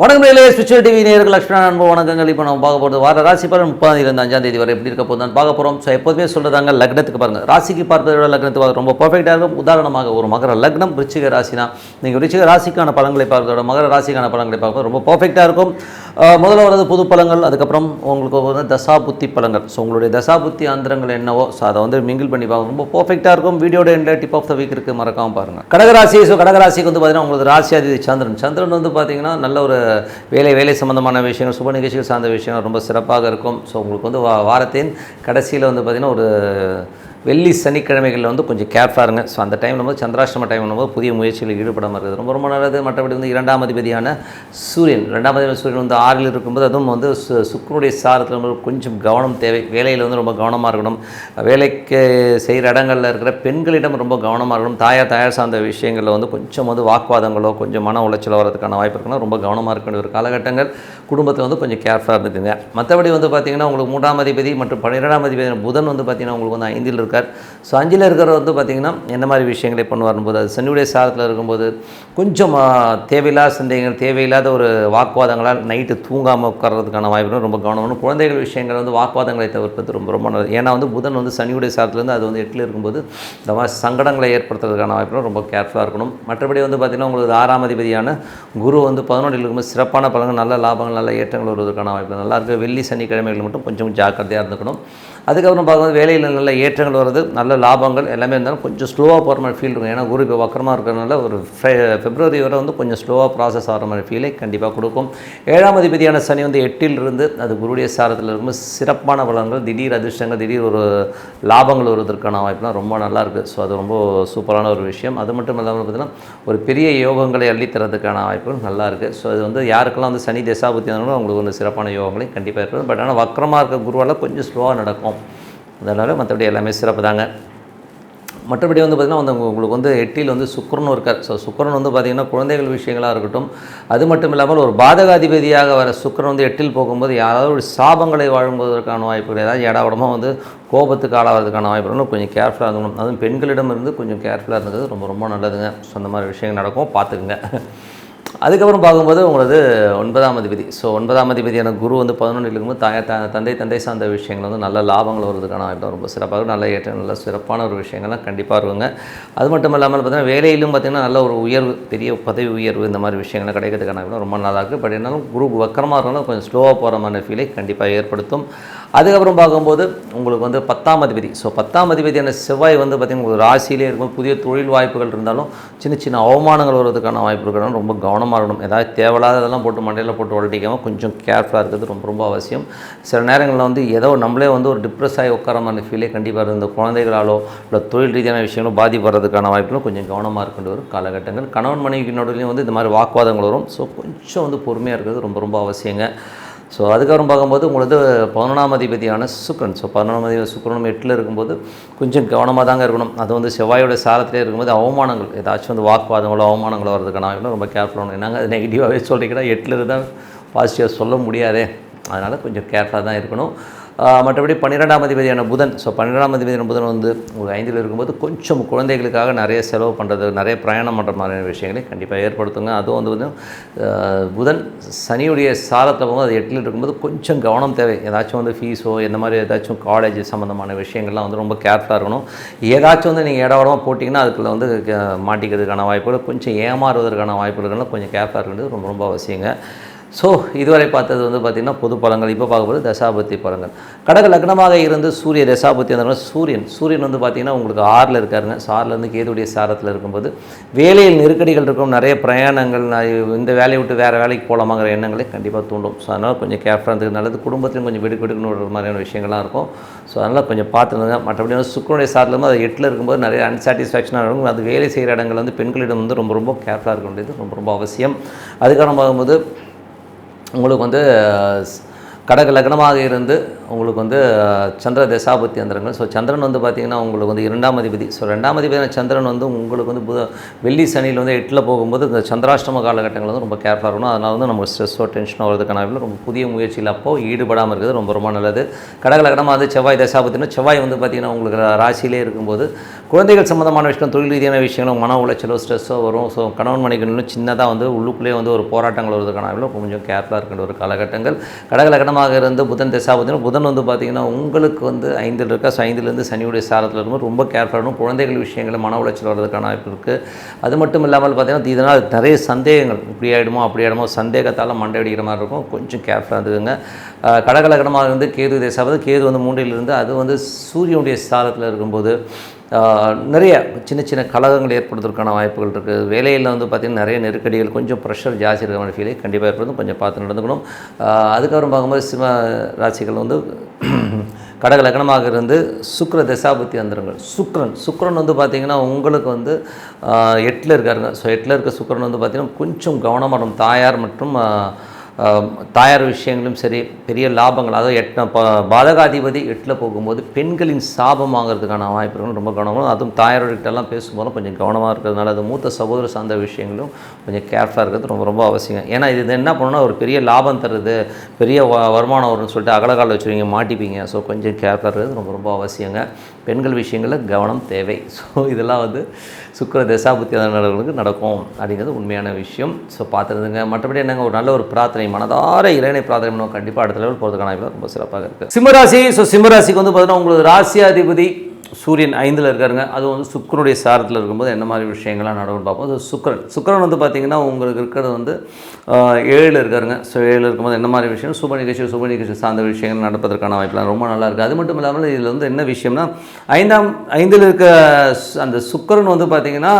வணக்கம் நேர்களே spiritual TV நேர்கள் லட்சுமண அன்பு வணக்கங்கள். இப்போ நம்ம பார்க்க போகிறது வார ராசி பலன் முப்பதாம் தேதி அஞ்சாம் தேதி வரை எப்படி இருக்க போதும் பார்க்க போகிறோம் ஸோ எப்போதுமே சொல்கிறதாங்க லக்னத்துக்கு பாருங்கள் ராசிக்கு பார்ப்பதை விட லக்னத்துக்கு ரொம்ப பர்ஃபெக்டாக இருக்கும். உதாரணமாக ஒரு மகர லக்னம் ரிச்சிக ராசினா நீங்கள் ரிச்சிக ராசிக்கான பலன்களை பார்க்கறத விட மகர ராசிக்கான பலன்களை பார்க்க ரொம்ப பர்ஃபெக்டாக இருக்கும். முதல்ல வரது புது பழங்கள் அதுக்கப்புறம் உங்களுக்கு வந்து தசா புத்தி ஸோ உங்களுடைய தசா புத்தி ஆந்திரங்கள் என்னவோ ஸோ அதை வந்து மிங்கிள் பண்ணி பார்க்க ரொம்ப பர்ஃபெக்டாக இருக்கும். வீடியோட எண்டில் டிப் ஆஃப் த வீக் இருக்குது மறக்காமல் பாருங்கள் கடகராசி ஸோ கடகராசிக்கு வந்து பார்த்தீங்கன்னா உங்களுக்கு ராசியாதி சந்திரன். சந்திரன் வந்து பார்த்திங்கன்னா நல்ல ஒரு வேலை வேலை சம்மந்தமான விஷயங்கள் சுப நிகழ்ச்சிகள் சார்ந்த விஷயங்கள் ரொம்ப சிறப்பாக இருக்கும். ஸோ உங்களுக்கு வந்து வா- வாரத்தின் கடைசியில் வந்து பார்த்திங்கன்னா ஒரு வெள்ளி சனிக்கிழமைகளில் வந்து கொஞ்சம் கேர்ஃபாக இருங்க ஸோ அந்த டைமில் வந்து சந்திராஷ்டம டைம் போது புதிய முயற்சிகளில் ஈடுபடாமல் இருக்குது ரொம்ப ரொம்ப நல்லது. மற்றபடி வந்து இரண்டாம் அதிபதியான சூரியன். ரெண்டாம் அதிபதி சூரியன் வந்து ஆறில் இருக்கும்போது அதுவும் வந்து சு- சுக்கிரனுடைய சாரத்தில் வந்து கொஞ்சம் கவனம் தேவை. வேலையில் வந்து ரொம்ப கவனமாக இருக்கணும். வேலைக்கு செய்கிற இடங்களில் இருக்கிற பெண்களிடம் ரொம்ப கவனமாக இருக்கணும். தாயார் தாயார் சார்ந்த விஷயங்களில் வந்து கொஞ்சம் வந்து வாக்குவாதங்களோ கொஞ்சம் மன உளைச்சலோ வரதுக்கான வாய்ப்பு இருக்குன்னா ரொம்ப கவனமாக இருக்க வேண்டிய ஒரு காலகட்டங்கள். குடும்பத்தில் வந்து கொஞ்சம் கேர்ஃபுல்லாக இருந்துக்குங்க மற்றபடி வந்து பார்த்திங்கன்னா உங்களுக்கு மூன்றாம் அதிபதி மற்றும் பன்னிரெண்டாம் அதிபதி புதன் வந்து பார்த்திங்கன்னா உங்களுக்கு வந்து ஐந்தில் இருக்கார் ஸோ அஞ்சில் இருக்கிறவர் வந்து பார்த்திங்கன்னா என்ன மாதிரி விஷயங்களை பண்ணுவார் போது அது சனியுடைய சாரத்தில் இருக்கும்போது கொஞ்சம் தேவையில்லாத சந்தேகங்கள் தேவையில்லாத ஒரு வாக்குவாதங்களால் நைட்டு தூங்காமல் உட்கார்றதுக்கான வாய்ப்பு ரொம்ப கவனம் குழந்தைகள் விஷயங்கள் வந்து வாக்குவாதங்களை தவிர்ப்பது ரொம்ப ரொம்ப நல்லது. ஏன்னா வந்து புதன் வந்து சனியுடைய சாரத்துலேருந்து அது வந்து எட்டில் இருக்கும்போது இந்த மாதிரி சங்கடங்களை ஏற்படுத்துறதுக்கான வாய்ப்பு ரொம்ப கேர்ஃபுல்லாக இருக்கணும். மற்றபடி வந்து பார்த்திங்கன்னா உங்களுக்கு ஆறாம் அதிபதியான குரு வந்து பதினொன்றில் இருக்கும்போது சிறப்பான பலன்கள் நல்ல லாபங்கள் நல்ல ஏற்றங்கள் வருவதற்கான வாய்ப்பு நல்லா இருக்குது வெள்ளி சனிக்கிழமைகள் மட்டும் கொஞ்சம் ஜாக்கிரதையாக இருந்துக்கணும். அதுக்கப்புறம் பார்க்கும்போது வேலையில் நல்ல ஏற்றங்கள் வருது நல்ல லாபங்கள் எல்லாமே இருந்தாலும் கொஞ்சம் ஸ்லோவாக போகிற மாதிரி ஃபீல் இருக்கும். ஏன்னா குரு இப்போ வக்கரமாக இருக்கிறதுனால ஒரு ஃபெப்ரவரி வரை வந்து கொஞ்சம் ஸ்லோவாக ப்ராசஸ் ஆகிற மாதிரி ஃபீலை கண்டிப்பாக கொடுக்கும். ஏழாம் அதிபதியான சனி வந்து எட்டில் இருந்து அது குருடைய சாரத்தில் இருக்கும்போது சிறப்பான பலன்கள் திடீர் அதிர்ஷ்டங்கள் திடீர் ஒரு லாபங்கள் வருவதற்கான வாய்ப்புலாம் ரொம்ப நல்லா இருக்குது ஸோ அது ரொம்ப சூப்பரான ஒரு விஷயம். அது மட்டும் இல்லாமல் பார்த்தீங்கன்னா ஒரு பெரிய யோகங்களை அள்ளித்தரதுக்கான வாய்ப்புகள் நல்லா இருக்குது ஸோ அது வந்து யாருக்கெல்லாம் வந்து சனி தசாபுத்தி இருந்தாலும் அவங்களுக்கு வந்து சிறப்பான யோகங்களையும் கண்டிப்பாக இருக்குது பட் ஆனால் வக்கரமாக இருக்க குருவால் கொஞ்சம் ஸ்லோவாக நடக்கும். அதனால் மற்றபடி எல்லாமே சிறப்பு தாங்க மற்றபடி வந்து பார்த்திங்கன்னா வந்து உங்களுக்கு வந்து எட்டில் வந்து சுக்கரன் இருக்கார். ஸோ சுக்கரன் வந்து பார்த்திங்கன்னா குழந்தைகள் விஷயங்களாக இருக்கட்டும் அது மட்டும் இல்லாமல் ஒரு பாதகாதிபதியாக வர சுக்கரன் வந்து எட்டில் போகும்போது யாராவது ஒரு சாபங்களை வாழும்போதற்கான வாய்ப்புகள் ஏதாவது இடவிடமாக வந்து கோபத்துக்கு ஆளாகிறதுக்கான வாய்ப்பு கொஞ்சம் கேர்ஃபுல்லாக இருக்கணும். அதுவும் பெண்களிடம் இருந்து கொஞ்சம் கேர்ஃபுல்லாக இருந்தது. ரொம்ப ரொம்ப நல்லதுங்க. ஸோ அந்த மாதிரி விஷயங்கள் நடக்கும். பார்த்துக்குங்க. அதுக்கப்புறம் பார்க்கும்போது உங்களது ஒன்பதாம் அதிபதி. ஸோ ஒன்பதாம் அதிபதியான குரு வந்து பதினொன்று இருக்கும்போது தாய த தந்தை தந்தை சார்ந்த விஷயங்கள் வந்து நல்ல லாபங்கள் வருவதற்கான வாய்ப்பு ரொம்ப சிறப்பாக இருக்கும். நல்ல ஏற்ற நல்ல சிறப்பான ஒரு விஷயங்கள்லாம் கண்டிப்பாக இருக்குங்க. அது மட்டும் இல்லாமல் பார்த்தீங்கன்னா வேலையிலும் பார்த்திங்கன்னா நல்ல ஒரு உயர்வு பெரிய பதவி உயர்வு இந்த மாதிரி விஷயங்கள்லாம் கிடைக்கிறதுக்கான வாய்ப்பு ரொம்ப நல்லா இருக்குது பட் இருந்தாலும் குரு வக்கரமாக இருந்தாலும் கொஞ்சம் ஸ்லோவாக போகிற மாதிரி ஃபீலை கண்டிப்பாக ஏற்படுத்தும். அதுக்கப்புறம் பார்க்கும்போது உங்களுக்கு வந்து பத்தாம் அதிபதி. ஸோ பத்தாம் அதிபதியான செவ்வாய் வந்து பார்த்திங்கன்னா ஒரு ராசியிலே இருக்கும். புதிய தொழில் வாய்ப்புகள் இருந்தாலும் சின்ன சின்ன அவமானங்கள் வருவதற்கான வாய்ப்பு இருக்கிறனால ரொம்ப கவனமாக இருக்கணும். ஏதாவது தேவையில்லாததெல்லாம் போட்டு மண்டையில் போட்டு உடட்டிக்காமல் கொஞ்சம் கேர்ஃபுல்லாக இருக்கிறது ரொம்ப ரொம்ப அவசியம். சில நேரங்களில் வந்து ஏதோ நம்மளே வந்து ஒரு டிப்ரெஸ் ஆகி உட்கார மாதிரி ஃபீலே கண்டிப்பாக இருந்த இந்த குழந்தைகளாலோ இல்லை தொழில் ரீதியான விஷயங்களோ பாதிப்படுறதுக்கான வாய்ப்புகளும் கொஞ்சம் கவனமாக இருக்கின்ற ஒரு காலகட்டங்கள். கணவன் மனைவிக்கு நடுவுலையும் வந்து இந்த மாதிரி வாக்குவாதங்கள் வரும். ஸோ கொஞ்சம் வந்து பொறுமையாக இருக்கிறது ரொம்ப ரொம்ப அவசியங்க. ஸோ அதுக்கப்புறம் பார்க்கும்போது உங்களுக்கு பதினொன்றாம் அதிபதியான சுக்ரன் ஸோ பதினொன்றாம் அதிபதி சுக்ரனும் எட்டில் இருக்கும்போது கொஞ்சம் கவனமாக தாங்க இருக்கணும். அது வந்து செவ்வாயோட சாரத்திலே இருக்கும்போது அவமானங்கள் ஏதாச்சும் வந்து வாக்குவாதங்களோ அவமானங்களோ வரதுக்கான ரொம்ப கேர்ஃபுல்லாக என்னங்க அது நெகட்டிவாகவே சொல்லிக்கிறா எட்டில் இருந்தால் பாசிட்டிவாக சொல்ல முடியாதே. அதனால் கொஞ்சம் கேர்ஃபுல்லாக தான் இருக்கணும். மற்றபடி பன்னிரெண்டாம் அதிபதியான புதன். ஸோ பன்னிரெண்டாம் அதிபதியான புதன் வந்து ஒரு ஐந்தில் இருக்கும்போது கொஞ்சம் குழந்தைகளுக்காக நிறைய செலவு பண்ணுறது நிறைய பிரயாணம் பண்ணுற மாதிரியான விஷயங்களை கண்டிப்பாக ஏற்படுத்துங்க. அதுவும் வந்து வந்து புதன் சனியுடைய சாரத்தில் போகும்போது அது எட்டில் இருக்கும்போது கொஞ்சம் கவனம் தேவை. ஏதாச்சும் வந்து ஃபீஸோ இந்த மாதிரி ஏதாச்சும் காலேஜ் சம்மந்தமான விஷயங்கள்லாம் வந்து ரொம்ப கேர்ஃபுல்லாக இருக்கணும். ஏதாச்சும் வந்து நீங்கள் இடவரமாக போட்டிங்கன்னா அதுக்குள்ளே வந்து மாட்டிக்கிறதுக்கான வாய்ப்புகள் கொஞ்சம் ஏமாறுவதற்கான வாய்ப்புகள் கொஞ்சம் கேர்ஃபுல்லாக இருக்கிறது ரொம்ப ரொம்ப அவசியங்க. ஸோ இதுவரை பார்த்தது வந்து பார்த்திங்கன்னா பொது பலங்கள் இப்போ பார்க்கும்போது தசாபத்தி பலங்கள் கடக லக்னமாக இருந்து சூரிய தசாபத்தி வந்தவங்க சூரியன். சூரியன் வந்து பார்த்திங்கன்னா உங்களுக்கு ஆறில் இருக்காருங்க. ஸோ கேதுடைய சாரத்தில் இருக்கும்போது வேலையில் நெருக்கடிகள் இருக்கும். நிறைய பிரயாணங்கள் இந்த வேலையை விட்டு வேறு வேலைக்கு போகலாமாங்கிற எண்ணங்களை கண்டிப்பாக தூண்டும். ஸோ அதனால் கொஞ்சம் கேர்ஃபுல்லாக இருந்தது நல்லது. குடும்பத்திலும் கொஞ்சம் விடு ஒரு மாதிரியான விஷயங்கள்லாம் இருக்கும். ஸோ அதனால் கொஞ்சம் பார்த்துருங்க மற்றபடி வந்து சுக்கரனுடைய சாரத்தில் அது எட்டில் இருக்கும்போது நிறைய அன்சாட்டிஸ்ஃபேக்ஷனாக இருக்கும். அது வேலை செய்கிற இடங்கள் வந்து பெண்களிடம் வந்து ரொம்ப ரொம்ப கேர்ஃபுல்லாக இருக்க வேண்டியது ரொம்ப ரொம்ப அவசியம். அதுக்கான பார்க்கும்போது உங்களுக்கு வந்து கடக லக்னமாக இருந்து உங்களுக்கு வந்து சந்திர தசாபத்தி அந்தரங்கள். ஸோ சந்திரன் வந்து பார்த்திங்கன்னா உங்களுக்கு வந்து இரண்டாம் அதிபதி. ஸோ ரெண்டாம் அதிபதியான சந்திரன் வந்து உங்களுக்கு வந்து புத வெள்ளி சனியில் வந்து எட்டில் போகும்போது இந்த சந்திராஷ்டம காலகட்டங்கள் வந்து ரொம்ப கேர்ஃபுல்லாக இருக்கணும். அதனால் வந்து நம்ம ஸ்ட்ரெஸ்ஸோ டென்ஷனோ வரதுக்கான ரொம்ப புதிய முயற்சியில் அப்போது ஈடுபடாமல் இருக்கிறது ரொம்ப ரொம்ப நல்லது. கடகலகடமாக வந்து செவ்வாய் தசாபத்தினா செவ்வாய் வந்து பார்த்திங்கன்னா உங்களுக்கு ராசியிலே இருக்கும்போது குழந்தைகள் சம்மந்தமான விஷயம் தொழில் ரீதியான விஷயங்களும் மன உளைச்சலோ ஸ்ட்ரெஸ்ஸோ வரும். ஸோ கணவன் மணிக்கு சின்னதாக வந்து உள்ளுக்குள்ளேயே வந்து ஒரு போராட்டங்கள் வருவதற்கான கொஞ்சம் கேர்ஃபுல்லாக இருக்கின்ற ஒரு காலகட்டங்கள். கடகலகடமாக இருந்து புதன் தசாபத்தினா புதன் வந்து பார்த்திங்கன்னா உங்களுக்கு வந்து ஐந்தில் இருக்கா? ஸோ ஐந்துலேருந்து சனியுடைய சாரத்தில் இருக்கும்போது ரொம்ப கேர்ஃபுல்லாக குழந்தைகள் விஷயங்களை மன உளைச்சல் வர்றதுக்கான வாய்ப்பு இருக்குது அது மட்டும் இல்லாமல் பார்த்தீங்கன்னா இதனால் நிறைய சந்தேகங்கள் இப்படி ஆகிடுமோ அப்படி ஆகிடுமோ சந்தேகத்தால் மண்டை அடிக்கிற மாதிரி இருக்கும். கொஞ்சம் கேர்ஃபுல்லாக இருந்துக்குங்க. அஹ் கடகலகடமாக இருந்து கேது தேசாவது கேது வந்து மூன்றிலிருந்து அது வந்து சூரியனுடைய சாரத்தில் இருக்கும்போது நிறைய சின்ன சின்ன கழகங்கள் ஏற்படுவதற்கான வாய்ப்புகள் இருக்குது வேலையில் வந்து பார்த்திங்கன்னா நிறைய நெருக்கடிகள் கொஞ்சம் ப்ரெஷர் ஜாஸ்தி இருக்கிற மாதிரி ஃபீலே கண்டிப்பாக ஏற்படுத்தும். கொஞ்சம் பார்த்து நடந்துக்கணும். அதுக்கப்புறம் பார்க்கும்போது சிம்ம ராசிகள் வந்து கடக லக்னமாக இருந்து சுக்கர தசாபுத்தி வந்துருங்கள். சுக்ரன் சுக்ரன் வந்து பார்த்திங்கன்னா உங்களுக்கு வந்து எட்டில் இருக்காருங்க. ஸோ எட்டில் இருக்க சுக்ரன் வந்து பார்த்திங்கன்னா கொஞ்சம் கவனமாக இருக்கணும். தாயார் மற்றும் தாயார் விஷயங்களும் சரி பெரிய லாபங்கள் அதாவது எட் ப பாதகாதிபதி எட்டில் போகும்போது பெண்களின் சாபம் வாங்குறதுக்கான வாய்ப்புகள் ரொம்ப கவனமாக அதுவும் தாயார்கிட்டலாம் பேசும்போது கொஞ்சம் கவனமாக இருக்கிறதுனால அது மூத்த சகோதர சார்ந்த விஷயங்களும் கொஞ்சம் கேர்ஃபுல்லாக இருக்கிறது ரொம்ப ரொம்ப அவசியம். ஏன்னா இது என்ன பண்ணணும்னா ஒரு பெரிய லாபம் தருது பெரிய வ- வருமானம் வரும்னு சொல்லிட்டு அகலகால வச்சுருவீங்க மாட்டிப்பீங்க. ஸோ கொஞ்சம் கேர்ஃபுல்லாக இருக்கிறது ரொம்ப ரொம்ப அவசியங்க. பெண்கள் விஷயங்களில் கவனம் தேவை. ஸோ இதெல்லாம் வந்து சுக்கிர தசாபுத்தி நடர்களுக்கு நடக்கும் அப்படிங்கிறது உண்மையான விஷயம். ஸோ பார்த்துருந்துங்க. மற்றபடி என்னங்க ஒரு நல்ல ஒரு பிரார்த்தனை மனதார இறைவனை பிரார்த்தனை பண்ணுவோம். கண்டிப்பாக அடுத்த லெவல் போகிறதுக்கான ரொம்ப சிறப்பாக இருக்குது சிம்மராசி ஸோ சிம்மராசிக்கு வந்து பார்த்தீங்கன்னா உங்களுக்கு ராசியாதிபதி சூரியன் ஐந்தில் இருக்காருங்க. அது வந்து சுக்கரனுடைய சாரத்தில் இருக்கும்போது என்ன மாதிரி விஷயங்கள்லாம் நடக்கும்னு பார்ப்போம். அது சுக்கரன். சுக்கரன் வந்து பார்த்திங்கன்னா உங்களுக்கு இருக்கிறது வந்து ஏழில் இருக்காருங்க. ஸோ ஏழில் இருக்கும்போது என்ன மாதிரி விஷயம்? சுப நிகழ்ச்சி சுப நிகழ்ச்சி சார்ந்த விஷயங்கள் நடப்பதற்கான வாய்ப்புலாம் ரொம்ப நல்லா இருக்குது அது மட்டும் இல்லாமல் இதில் வந்து என்ன விஷயம்னா ஐந்தாம் ஐந்தில் இருக்க அந்த சுக்கரன் வந்து பார்த்திங்கன்னா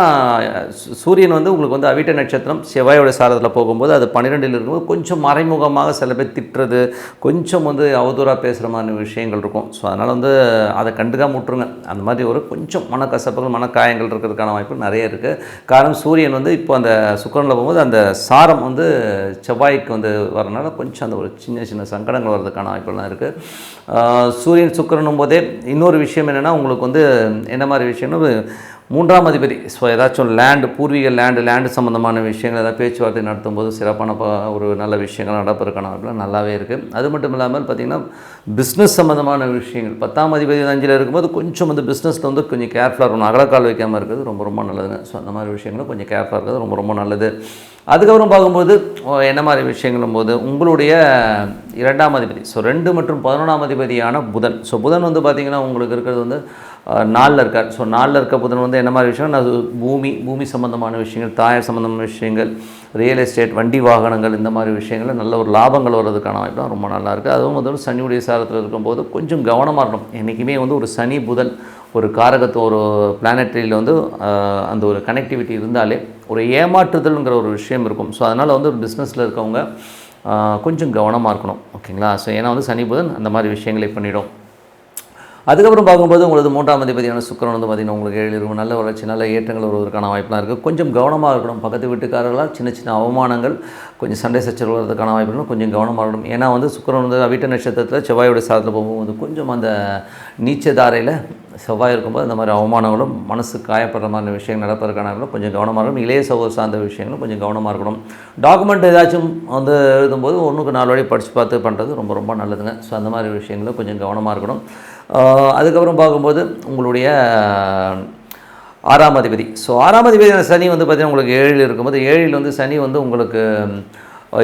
சூரியன் வந்து உங்களுக்கு வந்து அவிட்ட நட்சத்திரம் செவ்வாயோட சாரத்தில் போகும்போது அது பன்னிரெண்டில் இருக்கும்போது கொஞ்சம் மறைமுகமாக சில பேர் திட்டுறது கொஞ்சம் வந்து அவதூறாக பேசுகிற மாதிரி விஷயங்கள் இருக்கும். ஸோ அதனால் வந்து அதை கண்டுக்காம விட்ருங்க அந்த மாதிரி ஒரு கொஞ்சம் மனக்கசப்புகள் மனக்காயங்கள் இருக்கிறதுக்கான வாய்ப்பு நிறைய இருக்குது காரணம் சூரியன் வந்து இப்போ அந்த சுக்கரனில் போகும்போது அந்த சாரம் வந்து செவ்வாய்க்கு வந்து வரனால கொஞ்சம் அந்த ஒரு சின்ன சின்ன சங்கடங்கள் வர்றதுக்கான வாய்ப்புலாம் இருக்குது சூரியன் சுக்கரனும் போதே இன்னொரு விஷயம் என்னென்னா உங்களுக்கு வந்து என்ன மாதிரி விஷயம்னு மூன்றாம் அதிபதி. ஸோ ஏதாச்சும் லேண்டு பூர்வீக லேண்டு லேண்டு சம்மந்தமான விஷயங்கள் ஏதாவது பேச்சுவார்த்தை நடத்தும் போது சிறப்பான ஒரு நல்ல விஷயங்கள் நடப்பதற்கான வாய்ப்புலாம் நல்லாவே இருக்குது அது மட்டும் இல்லாமல் பார்த்திங்கன்னா பிஸ்னஸ் சம்மந்தமான விஷயங்கள். பத்தாம் அதிபதி அஞ்சில் இருக்கும்போது கொஞ்சம் வந்து பிஸ்னஸில் வந்து கொஞ்சம் கேர்ஃபுல்லாக இருக்கணும். அகலக்கால் வைக்காமல் இருக்கிறது ரொம்ப ரொம்ப நல்லதுங்க ஸோ அந்த மாதிரி விஷயங்களும் கொஞ்சம் கேர்ஃபுல்லாக இருக்கிறது ரொம்ப ரொம்ப நல்லது. அதுக்கப்புறம் பார்க்கும்போது என்ன மாதிரி விஷயங்களும் போது உங்களுடைய இரண்டாம் அதிபதி. ஸோ ரெண்டு மற்றும் பதினொன்றாம் அதிபதியான புதன். ஸோ புதன் வந்து பார்த்திங்கன்னா உங்களுக்கு இருக்கிறது வந்து நாளில் இருக்கார். ஸோ நாளில் இருக்க புதன் வந்து என்ன மாதிரி விஷயம் அது பூமி பூமி சம்மந்தமான விஷயங்கள் தாயார் சம்மந்தமான விஷயங்கள் ரியல் எஸ்டேட் வண்டி வாகனங்கள் இந்த மாதிரி விஷயங்கள் நல்ல ஒரு லாபங்கள் வர்றதுக்கான வாய்ப்புலாம் ரொம்ப நல்லா இருக்குது அதுவும் வந்து சனியுடைய சாரத்தில் இருக்கும்போது கொஞ்சம் கவனமாக இருக்கணும். என்றைக்குமே வந்து ஒரு சனி புதன் ஒரு காரகத்துவம் ஒரு பிளானட்ரியில் வந்து அந்த ஒரு கனெக்டிவிட்டி இருந்தாலே ஒரு ஏமாற்றுதல்ங்கிற ஒரு விஷயம் இருக்கும். ஸோ அதனால் வந்து ஒரு பிஸ்னஸில் இருக்கவங்க கொஞ்சம் கவனமாக இருக்கணும். ஓகேங்களா? ஸோ ஏன்னா வந்து சனி புதன் அந்த மாதிரி விஷயங்களை பண்ணிடும். அதுக்கப்புறம் பார்க்கும்போது உங்களது மூன்றாம் அதிபதியான சுக்கிரன் வந்து பார்த்திங்கன்னா உங்களுக்கு ஏழு இருக்கும் நல்ல வளர்ச்சி நல்ல ஏற்றங்கள் வருவதற்கான வாய்ப்புலாம் இருக்குது கொஞ்சம் கவனமாக இருக்கணும். பக்கத்து வீட்டுக்காரர்களால் சின்ன சின்ன அவமானங்கள் கொஞ்சம் சண்டை சச்சரவு வாய்ப்பு வாய்ப்புகளும் கொஞ்சம் கவனமாக இருக்கணும். ஏன்னா வந்து சுக்கரன் வந்து வீட்டு நட்சத்திரத்தில் செவ்வாயோட சாதத்தில் போகும்போது கொஞ்சம் அந்த நீச்சதாரையில் செவ்வாய் இருக்கும்போது அந்த மாதிரி அவமானங்களும் மனசு காயப்படுற மாதிரி விஷயங்கள் நடப்பதற்கான கொஞ்சம் கவனமாக இருக்கணும். இளைய சகோதர சார்ந்த விஷயங்களும் கொஞ்சம் கவனமாக இருக்கணும். டாக்குமெண்ட் ஏதாச்சும் வந்து எழுதும்போது ஒன்றுக்கு நாலு வழி படித்து பார்த்து பண்ணுறது ரொம்ப ரொம்ப நல்லதுங்க. ஸோ அந்த மாதிரி விஷயங்களும் கொஞ்சம் கவனமாக இருக்கணும். அதுக்கப்புறம் பார்க்கும்போது உங்களுடைய ஆறாம் அதிபதி. ஸோ ஆறாம் அதிபதியான சனி வந்து பார்த்திங்கன்னா உங்களுக்கு ஏழில் இருக்கும்போது ஏழில் வந்து சனி வந்து உங்களுக்கு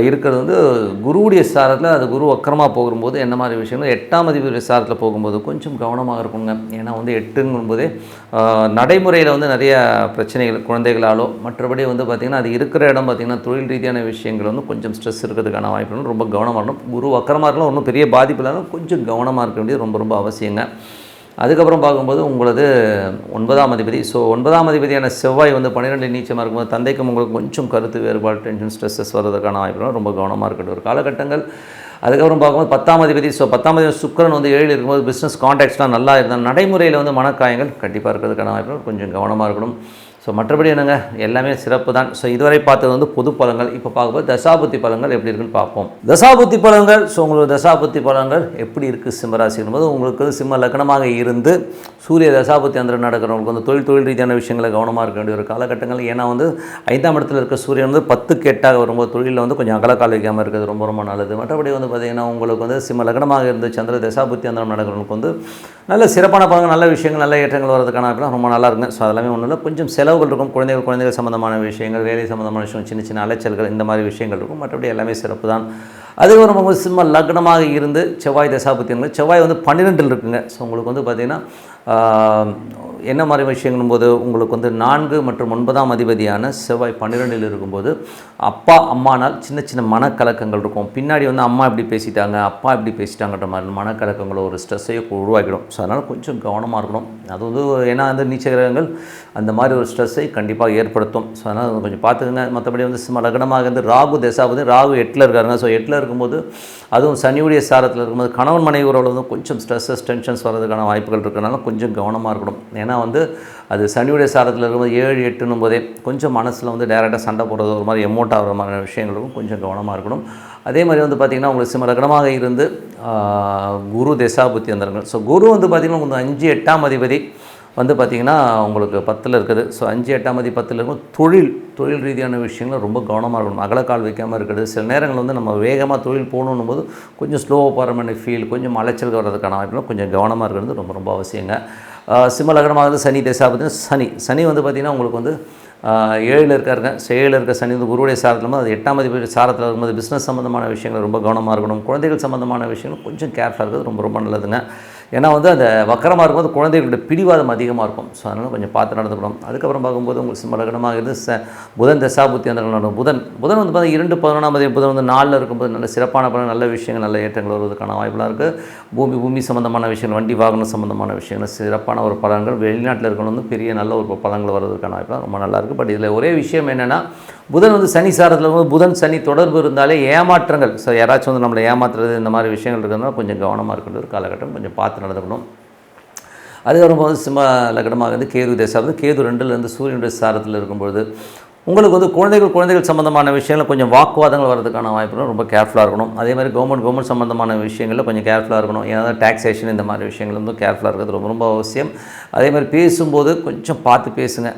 இருக்கிறது வந்து குருவுடைய சாரத்தில் அது குரு அக்கரமாக போகும்போது என்ன மாதிரி விஷயங்கள்? எட்டாம் அதிபதியுடைய சாரத்தில் போகும்போது கொஞ்சம் கவனமாக இருக்குங்க ஏன்னா வந்து எட்டுங்கும்போதே நடைமுறையில் வந்து நிறைய பிரச்சனைகள் குழந்தைகளாலோ மற்றபடி வந்து பார்த்திங்கன்னா அது இருக்கிற இடம் பார்த்திங்கன்னா தொழில் ரீதியான விஷயங்கள் வந்து கொஞ்சம் ஸ்ட்ரெஸ் இருக்கிறதுக்கான வாய்ப்புகள் ரொம்ப கவனமாக இருக்கணும். குரு அக்கரமாக இருக்கலாம் ஒன்றும் பெரிய பாதிப்பு இல்லாமல் கொஞ்சம் கவனமாக இருக்க வேண்டியது ரொம்ப ரொம்ப அவசியங்க. அதுக்கப்புறம் பார்க்கும்போது உங்களது ஒன்பதாம் அதிபதி. ஸோ ஒன்பதாம் அதிபதியான செவ்வாய் வந்து பன்னிரெண்டு நீச்சமாக இருக்கும்போது தந்தைக்கும் உங்களுக்கு கொஞ்சம் கருத்து வேறுபாடு டென்ஷன் ஸ்ட்ரெஸ்ஸஸ் வர்றதுக்கான வாய்ப்புகள் ரொம்ப கவனமாக இருக்கட்டும். ஒரு காலகட்டங்கள். அதுக்கப்புறம் பார்க்கும்போது பத்தாம் அதிபதி ஸோ பத்தாம் அதிபதி சுக்கிரன் வந்து ஏழு இருக்கும்போது பிஸ்னஸ் கான்டாக்ட்ஸ்லாம் நல்லா இருந்தால் நடைமுறையில் வந்து மனக்காயங்கள் கண்டிப்பாக இருக்கிறதுக்கான வாய்ப்புகள் கொஞ்சம் கவனமாக இருக்கணும். ஸோ மற்றபடி என்னங்க? எல்லாமே சிறப்பு தான். ஸோ இதுவரை பார்த்தது வந்து பொது பலங்கள் இப்போ பார்க்கும்போது தசாபுத்தி பலங்கள் எப்படி இருக்குன்னு பார்ப்போம். தசாபுத்தி பலங்கள் ஸோ உங்களோட தசாபுத்தி பலங்கள் எப்படி இருக்குது சிம்மராசி போது உங்களுக்கு சிம்ம லக்னமாக இருந்து சூரிய தசாபுத்தி அந்தரம் நடக்கிறவங்களுக்கு வந்து தொழில் தொழில் ரீதியான விஷயங்களை கவனமாக இருக்க வேண்டிய ஒரு காலகட்டங்கள். ஏன்னா வந்து ஐந்தாம் இடத்துல இருக்க சூரியன் வந்து பத்துக்கு எட்டாக வரும்போது தொழிலில் வந்து கொஞ்சம் அகலக்கால் வைக்காமல் இருக்கிறது ரொம்ப ரொம்ப நல்லது. மற்றபடி வந்து பார்த்திங்கன்னா உங்களுக்கு வந்து சிம்ம லக்னமாக இருந்து சந்திர தசாபுத்தி அந்தரம் நடக்கிறவங்களுக்கு வந்து நல்ல சிறப்பான பங்கு நல்ல விஷயங்கள் நல்ல ஏற்றங்கள் வரதுக்கான அப்படிலாம் ரொம்ப நல்லா இருக்குங்க ஸோ அதெல்லாமே ஒன்றும் இல்லை. கொஞ்சம் செலவுகள் இருக்கும். குழந்தைகள் குழந்தைகள் சம்மந்தமான விஷயங்கள் வேலை சம்மந்தமான விஷயம் சின்ன சின்ன அலைச்சல்கள் இந்த மாதிரி விஷயங்கள் இருக்கும். மற்றபடி எல்லாமே சிறப்பு தான். அதுக்கப்புறம் உங்கள் சிம்ம லக்னமாக இருந்து செவ்வாய் தசாபத்தியங்கள் செவ்வாய் வந்து பன்னிரெண்டில் இருக்குங்க. ஸோ உங்களுக்கு வந்து பார்த்திங்கன்னா என்ன மாதிரி விஷயங்களும் போது உங்களுக்கு வந்து நான்கு மற்றும் ஒன்பதாம் அதிபதியான செவ்வாய் பன்னிரெண்டில் இருக்கும்போது அப்பா அம்மானால் சின்ன சின்ன மனக்கலக்கங்கள் இருக்கும். பின்னாடி வந்து அம்மா இப்படி பேசிட்டாங்க அப்பா இப்படி பேசிட்டாங்கன்ற மாதிரி மனக்கலக்கங்களோ ஒரு ஸ்ட்ரெஸ்ஸையோ உருவாக்கிடும். ஸோ அதனால் கொஞ்சம் கவனமாக இருக்கணும். அது வந்து ஏன்னா வந்து நீச்சகிரகங்கள் அந்த மாதிரி ஒரு ஸ்ட்ரெஸ்ஸை கண்டிப்பாக ஏற்படுத்தும். ஸோ அதனால் கொஞ்சம் பார்த்துக்கங்க. மற்றபடி வந்து சிம்ம லக்னமாக இருந்து ராகு தசாபதி ராகு எட்டில் இருக்காருங்க. ஸோ எட்டில் இருக்கும்போது அதுவும் சனியுடைய சாரத்தில் இருக்கும்போது கணவன் மனைவி உறவுல வந்து கொஞ்சம் ஸ்ட்ரெஸ்ஸஸ் டென்ஷன்ஸ் வரதுக்கான வாய்ப்புகள் இருக்கிறனால கொஞ்சம் கொஞ்சம் கவனமாக இருக்கணும். ஏன்னா வந்து அது சனியுடைய சாரத்தில் இருக்கும்போது ஏழு எட்டுன்னும் போதே கொஞ்சம் மனசில் வந்து டேரெக்டாக சண்டை போடுறது ஒரு மாதிரி எமோட் ஆகிற மாதிரி விஷயங்களுக்கும் கொஞ்சம் கவனமாக இருக்கணும். அதே மாதிரி வந்து பார்த்திங்கன்னா உங்களுக்கு சிம்ம ரகணமாக இருந்து குரு தசாபுத்தி அந்தரங்கள் ஸோ குரு வந்து பார்த்திங்கன்னா கொஞ்சம் அஞ்சு எட்டாம் அதிபதி. வந்து பார்த்திங்கன்னா உங்களுக்கு பத்தில் இருக்குது. ஸோ அஞ்சு எட்டாம் மதி பத்தில் இருக்கும். தொழில் தொழில் ரீதியான விஷயங்கள் ரொம்ப கவனமாக இருக்கணும். அகலக்கால் வைக்காமல் இருக்கிறது. சில நேரங்கள் வந்து நம்ம வேகமாக தொழில் போகணும் போது கொஞ்சம் ஸ்லோவாக போகிற மாதிரி ஃபீல் கொஞ்சம் அலைச்சல் வர்றதுக்கான வாய்ப்புலாம் கொஞ்சம் கவனமாக இருக்கிறது ரொம்ப ரொம்ப அவசியங்க. ஆஹ் சிம்ம லக்னமாக வந்து சனி தேசா பார்த்தீங்கன்னா சனி சனி வந்து பார்த்திங்கன்னா உங்களுக்கு வந்து ஏழில் இருக்காருங்க. ஏழில் இருக்க சனி வந்து குருவுடைய சாரத்தில் அது எட்டாம் அதிபதி சாரத்தில் இருக்கும்போது பிஸ்னஸ் சம்மந்தமான விஷயங்கள் ரொம்ப கவனமாக இருக்கணும். குழந்தைகள் சம்மந்தமான விஷயங்கள் கொஞ்சம் கேர்ஃபுல்லாக இருக்கிறது ரொம்ப ரொம்ப நல்லதுங்க. ஏன்னா வந்து அந்த வக்கரமாக இருக்கும்போது குழந்தைகளுடைய பிடிவாதம் அதிகமாக இருக்கும். ஸோ அதனால் கொஞ்சம் பார்த்து நடந்துக்கணும். அதுக்கப்புறம் பார்க்கும்போது உங்களுக்கு சிம்ம லக்னமாக இருந்து ச புதன் தசாபுத்தி அந்த நடக்கும் புதன் புதன் வந்து பார்த்தீங்கன்னா இரண்டு பதினொன்றாம் தேதி புதன் வந்து நாளில் இருக்கும்போது நல்ல சிறப்பான பல நல்ல விஷயங்கள் நல்ல ஏற்றங்கள் வருவதற்கான வாய்ப்புலாம் இருக்குது பூமி பூமி சம்மந்தமான விஷயங்கள் வண்டி வாகனம் சம்மந்தமான விஷயங்கள் சிறப்பான ஒரு பலன்கள். வெளிநாட்டில் இருக்கணும் வந்து பெரிய நல்ல ஒரு பலன்கள் வருவதற்கான வாய்ப்புலாம் ரொம்ப நல்லாயிருக்கு பட் இதில் ஒரே விஷயம் என்னென்னா புதன் வந்து சனி சாரத்தில் வந்து புதன் சனி தொடர்பு இருந்தாலே ஏமாற்றங்கள். ஸோ யாராச்சும் வந்து நம்மளை ஏமாத்துறது இந்த மாதிரி விஷயங்கள் இருக்கிறதுனால கொஞ்சம் கவனமாக இருக்கின்ற ஒரு காலகட்டம். கொஞ்சம் பார்த்து நடந்துக்கணும். அது வரும்போது சிம்ம லக்னமாக வந்து கேது தேசம் கேது ரெண்டுலேருந்து சூரியனுடைய சாரத்தில் இருக்கும்பொழுது உங்களுக்கு வந்து குழந்தைகள் குழந்தைகள் சம்மந்தமான விஷயங்கள் கொஞ்சம் வாக்குவாதங்கள் வரதுக்கான வாய்ப்புகள் ரொம்ப கேர்ஃபுல்லாக இருக்கணும். அதே மாதிரி கவர்மெண்ட் கவர்மெண்ட் சம்மந்தமான விஷயங்களில் கொஞ்சம் கேர்ஃபுல்லாக இருக்கணும். ஏன்னா டாக்ஸேஷன் இந்த மாதிரி விஷயங்கள் வந்து கேர்ஃபுல்லாக இருக்கிறது ரொம்ப ரொம்ப அவசியம். அதே மாதிரி பேசும்போது கொஞ்சம் பார்த்து பேசுங்க.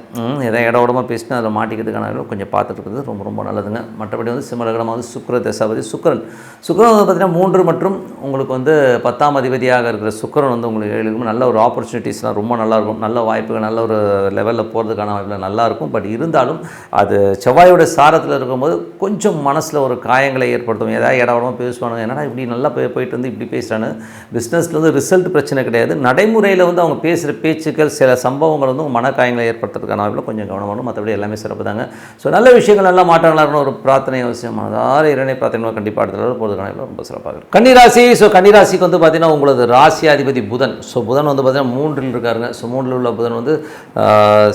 எதை இட உடமா பேசினா அதில் மாட்டிக்கிறதுக்கான கொஞ்சம் பார்த்துட்டு இருக்கிறது ரொம்ப ரொம்ப நல்லதுங்க. மற்றபடி வந்து சிம்ம வந்து சுக்கர தசாபதி சுக்கரன். சுக்கரன் வந்து பார்த்திங்கன்னா மூன்று மற்றும் உங்களுக்கு வந்து பத்தாம் அதிபதியாக இருக்கிற சுக்கரன் வந்து உங்களுக்கு எழுதும் நல்ல ஒரு ஆப்பர்ச்சுனிட்டிஸ்லாம் ரொம்ப நல்லாயிருக்கும் நல்ல வாய்ப்புகள் நல்ல ஒரு லெவலில் போகிறதுக்கான வாய்ப்புகள் நல்லாயிருக்கும் பட் இருந்தாலும் அது செவ்வாயோட சாரத்தில் இருக்கும்போது கொஞ்சம் மனசில் ஒரு காயங்களை ஏற்படுத்தும். ஏதாவது இடமா பேசுவானுங்க என்னடா இப்படி நல்லா போய் போயிட்டு வந்து இப்படி பேசுகிறானு பிஸ்னஸில் வந்து ரிசல்ட் பிரச்சனை கிடையாது. நடைமுறையில் வந்து அவங்க பேசுகிற பேச்சுக்கள் சில சம்பவங்கள் வந்து மன காயங்களை ஏற்படுத்துறதுக்கான அளவில் கொஞ்சம் கவனமானும் மற்றபடி எல்லாமே சிறப்பு தாங்க. ஸோ நல்ல விஷயங்கள் நல்லா மாற்றங்களாக இருக்கணும் ஒரு பிரார்த்தனை அவசியம். அதாவது இரணை பிரார்த்தனை கண்டிப்பாக அடுத்த level போகிறதுக்கான ரொம்ப சிறப்பாக இருக்கும். கன்னிராசி ஸோ கன்னிராசிக்கு வந்து பார்த்தீங்கன்னா உங்களது ராசி அதிபதி புதன். ஸோ புதன் வந்து பார்த்திங்கன்னா மூன்றில் இருக்காருங்க. ஸோ மூன்றில் உள்ள புதன் வந்து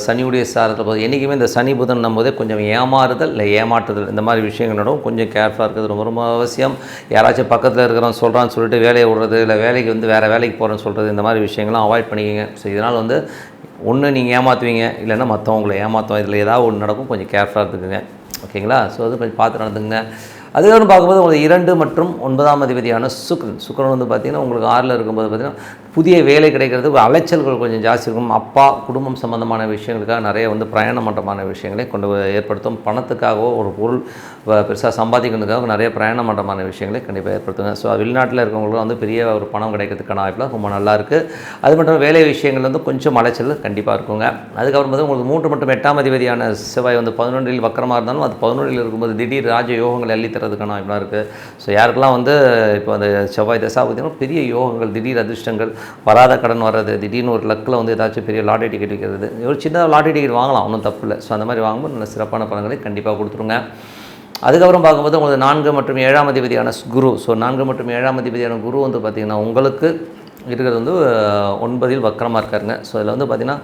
சனியுடைய சாரத்தில் போகுது. என்றைக்குமே இந்த சனி புதன் நம்போதே கொஞ்சம் ஏமாறுதல் இல்லை ஏமாற்றுதல் இந்த மாதிரி விஷயங்களோட கொஞ்சம் கேர்ஃபுல்லாக இருக்கிறது ரொம்ப ரொம்ப அவசியம். யாராச்சும் பக்கத்தில் இருக்கிறவன் சொல்கிறான்னு சொல்லிட்டு வேலையை விடுறது இல்லை வேலைக்கு வந்து வேறு வேலைக்கு போகிறேன்னு சொல்கிறது இந்த மாதிரி விஷயங்கள்லாம் அவாய்ட் பண்ணிக்கங்க. ஸோ இதனால் வந்து ஒன்று நீங்கள் ஏமாற்றுவீங்க இல்லைன்னா மற்றவங்களை ஏமாற்றுவோம் இதில் ஏதாவது ஒன்று நடக்கும் கொஞ்சம் கேர்ஃபுல்லாக இருந்துக்குங்க. ஓகேங்களா? ஸோ அது கொஞ்சம் பார்த்து நடந்துங்க அதுக்கப்புறம் பார்க்கும்போது உங்களுக்கு இரண்டு மற்றும் ஒன்பதாம் அதிபதியான சுக்ரன். சுக்ரன் வந்து பார்த்திங்கன்னா உங்களுக்கு ஆறில் இருக்கும்போது பார்த்திங்கன்னா புதிய வேலை கிடைக்கிறது அலைச்சல்கள் கொஞ்சம் ஜாஸ்தி இருக்கும். அப்பா குடும்பம் சம்பந்தமான விஷயங்களுக்காக நிறைய வந்து பிரயாணம் பண்ணுறமான விஷயங்களை கொண்டு ஏற்படுத்தும். பணத்துக்காகவோ ஒரு பொருள் பெருசாக சம்பாதிக்கிறதுக்காக நிறைய பிரயாணம் பண்ணுறமான விஷயங்களை கண்டிப்பாக ஏற்படுத்துங்க. ஸோ வெளிநாட்டில் இருக்கவங்களுக்கு வந்து பெரிய ஒரு பணம் கிடைக்கிறதுக்கான வாய்ப்புலாம் ரொம்ப நல்லாயிருக்கு அது மட்டும் வேலை விஷயங்கள் வந்து கொஞ்சம் அலைச்சல் கண்டிப்பாக இருக்குங்க. அதுக்கப்புறம் வந்து உங்களுக்கு மூன்று மட்டும் எட்டாம் அதிபதியான செவ்வாய் வந்து பதினொன்றில் வக்கரமாக இருந்தாலும் அது பதினொன்றில் இருக்கும்போது திடீர் ராஜ யோகங்கள் அள்ளி தரதுக்கான வாய்ப்புலாம் இருக்குது ஸோ யாருக்கெல்லாம் வந்து இப்போ அந்த செவ்வாய் தசா பார்த்தீங்கன்னா பெரிய யோகங்கள் திடீர் அதிர்ஷ்டங்கள் வராத கடன் வர்றது திடீர்னு ஒரு லக்கில் வந்து ஏதாச்சும் பெரிய லாட்டரி டிக்கெட் விற்கிறது ஒரு சின்ன லாட்டரி டிக்கெட் வாங்கலாம் ஒன்றும் தப்பு இல்லை. ஸோ அந்த மாதிரி வாங்கும்போது நல்ல சிறப்பான பலன்களை கண்டிப்பாக கொடுத்துருங்க. அதுக்கப்புறம் பார்க்கும்போது உங்களுக்கு நான்கு மற்றும் ஏழாம் அதிபதியான குரு. ஸோ நான்கு மற்றும் ஏழாம் அதிபதியான குரு வந்து பார்த்திங்கன்னா உங்களுக்கு இருக்கிறது வந்து ஒன்பதில் வக்கரமாக இருக்காருங்க. ஸோ இதில் வந்து பார்த்திங்கன்னா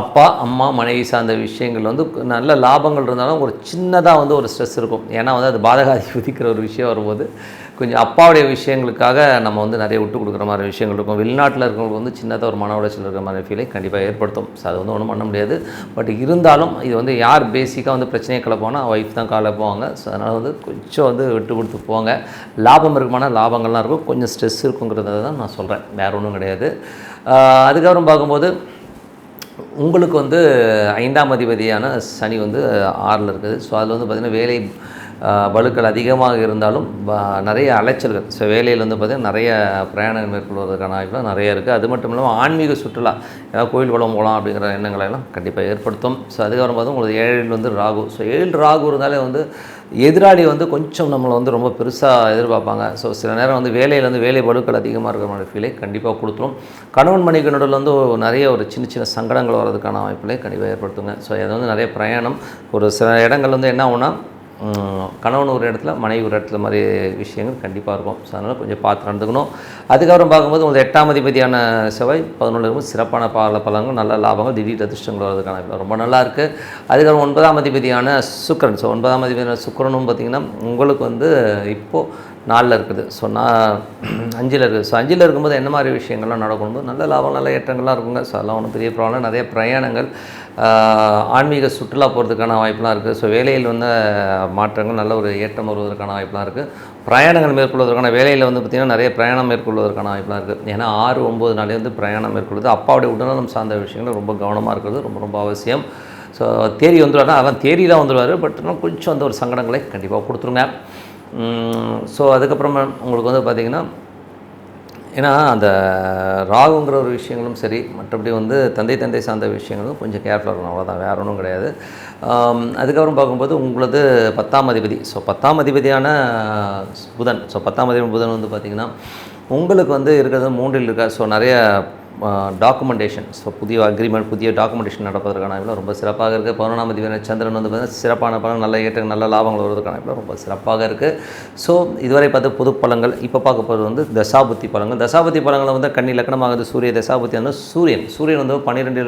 அப்பா அம்மா மனைவி சார்ந்த விஷயங்கள் வந்து நல்ல லாபங்கள் இருந்தாலும் ஒரு சின்னதாக வந்து ஒரு ஸ்ட்ரெஸ் இருக்கும். ஏன்னா வந்து அது பாதகாதி விதிக்கிற ஒரு விஷயம் வரும்போது. கொஞ்சம் அப்பாவுடைய விஷயங்களுக்காக நம்ம வந்து நிறைய விட்டு கொடுக்குற மாதிரி விஷயங்கள் இருக்கும். வெளிநாட்டில் இருக்கிறவங்களுக்கு வந்து சின்னதாக ஒரு மன உளைச்சல் இருக்கிற மாதிரி ஃபீலை கண்டிப்பாக ஏற்படுத்தும். ஸோ அது வந்து ஒன்றும் பண்ண முடியாது. பட் இருந்தாலும் இது வந்து யார் பேசிக்காக வந்து பிரச்சனையை கிளப்போனால் ஒய்ஃப் தான் காலை போவாங்க. ஸோ அதனால் வந்து கொஞ்சம் வந்து விட்டு கொடுத்து போங்க. லாபம் இருக்குமான லாபங்கள்லாம் இருக்கும். கொஞ்சம் ஸ்ட்ரெஸ் இருக்குங்கிறத தான் நான் சொல்கிறேன் வேறு ஒன்றும் கிடையாது. அதுக்கப்புறம் பார்க்கும்போது உங்களுக்கு வந்து ஐந்தாம் அதிபதியான சனி வந்து ஆறில் இருக்குது. ஸோ அதில் வந்து பார்த்திங்கன்னா வேலை வலுக்கள் அதிகமாக இருந்தாலும் நிறைய அலைச்சல்கள். ஸோ வேலையில் வந்து பார்த்திங்கன்னா நிறைய பிரயாணங்கள் மேற்கொள்வதற்கான வாய்ப்புகள் நிறைய இருக்குது அது மட்டும் இல்லாமல் ஆன்மீக சுற்றுலா ஏதாவது கோயில் குளம் போகலாம் அப்படிங்கிற எண்ணங்களை எல்லாம் கண்டிப்பாக ஏற்படுத்தும். ஸோ அதுக்கப்புறம் பார்த்தா உங்களுக்கு ஏழில் வந்து ராகு. ஸோ ஏழு ராகு இருந்தாலே வந்து எதிராளி வந்து கொஞ்சம் நம்மளை வந்து ரொம்ப பெருசாக எதிர்பார்ப்பாங்க. ஸோ சில நேரம் வந்து வேலையில் வந்து வேலை பழுக்கள் அதிகமாக இருக்கிற மாதிரி ஃபீலை கண்டிப்பாக கொடுத்துரும். கணவன் மனைவி நடுவில் வந்து நிறைய ஒரு சின்ன சின்ன சங்கடங்கள் வர்றதுக்கான வாய்ப்புகளை கண்டிப்பாக ஏற்படுத்துங்க. ஸோ அது வந்து நிறைய பிரயாணம். ஒரு சில இடங்கள் வந்து என்ன ஆகுனா கணவன் ஒரு இடத்துல மனைவி ஒரு இடத்துல மாதிரி விஷயங்கள் கண்டிப்பாக இருக்கும். ஸோ அதனால் கொஞ்சம் பார்த்து நடந்துக்கணும். அதுக்கப்புறம் பார்க்கும்போது உங்களுக்கு எட்டாம் அதிபதியான செவ்வாய் பதினொன்று இருக்கும் சிறப்பான பால பலங்கள் நல்ல லாபங்கள் திடீர் அதிர்ஷ்டங்கள் வர்றதுக்கான ரொம்ப நல்லா இருக்குது அதுக்கப்புறம் ஒன்பதாம் அதிபதியான சுக்கிரன். ஸோ ஒன்பதாம் அதிபதியான சுக்கிரனும் பார்த்திங்கன்னா உங்களுக்கு வந்து இப்போது நாலில் இருக்குது. ஸோ நான் அஞ்சில் இருக்குது. ஸோ அஞ்சில் இருக்கும்போது என்ன மாதிரி விஷயங்கள்லாம் நடக்கும்போது நல்ல லாபம் நல்ல ஏற்றங்கள்லாம் இருக்குங்க. ஸோ அதெல்லாம் ஒன்றும் பெரிய ப்ராப்ளம் நிறைய பிரயாணங்கள் ஆன்மீக சுற்றுலா போகிறதுக்கான வாய்ப்புலாம் இருக்குது. ஸோ வேலையில் வந்து மாற்றங்கள் நல்ல ஒரு ஏற்றம் வருவதற்கான வாய்ப்புலாம் இருக்குது. பிரயாணங்கள் மேற்கொள்வதற்கான வேலையில் வந்து பார்த்திங்கன்னா நிறைய பிரயாணம் மேற்கொள்வதற்கான வாய்ப்புலாம் இருக்குது. ஏன்னா ஆறு ஒம்பது நாளே வந்து பிரயாணம் மேற்கொள்வது அப்பாவுடைய உடல்நலம் சார்ந்த விஷயங்கள் ரொம்ப கவனமாக இருக்கிறது ரொம்ப ரொம்ப அவசியம். ஸோ தேரி வந்துடுவாருன்னா அவன் தேரிலாம் வந்துடுவார். பட் இன்னும் கொஞ்சம் அந்த ஒரு சங்கடங்களை கண்டிப்பாக கொடுத்துருங்க. ஸோ அதுக்கப்புறமா உங்களுக்கு வந்து பார்த்திங்கன்னா ஏன்னா அந்த ராகுங்கிற ஒரு விஷயங்களும் சரி மற்றபடி வந்து தந்தை தந்தை சார்ந்த விஷயங்களும் கொஞ்சம் கேர்ஃபுல்லாக இருக்கணும். அவ்வளோதான் வேற ஒன்றும் கிடையாது. அதுக்கப்புறம் பார்க்கும்போது உங்களது பத்தாம் அதிபதி. ஸோ பத்தாம் அதிபதியான புதன். ஸோ பத்தாம் அதிபதி புதன் வந்து பார்த்திங்கன்னா உங்களுக்கு வந்து இருக்கிறது மூன்றில் இருக்கா? ஸோ நிறைய டாக்குமெண்டேஷன் ஸோ புதிய அக்ரிமெண்ட் புதிய டாக்குமெண்டேஷன் நடப்பதற்கான இவ்வளோ ரொம்ப சிறப்பாக இருக்குது பௌர்ணாம் அதிபதியான சந்திரன் வந்து பார்த்திங்கன்னா சிறப்பான பலன் நல்ல ஏற்ற நல்ல லாபங்கள் வருவதற்கான இவ்வளோ ரொம்ப சிறப்பாக இருக்குது ஸோ இதுவரை பார்த்து புது பழங்கள் இப்போ பார்க்க போகிறது வந்து தசாபுத்தி பலங்கள் தசாபுத்தி பழங்களை வந்து கண்ணி லக்கணமாகுது. சூரிய தசாபுத்தி வந்து சூரியன். சூரியன் வந்து பன்னிரெண்டு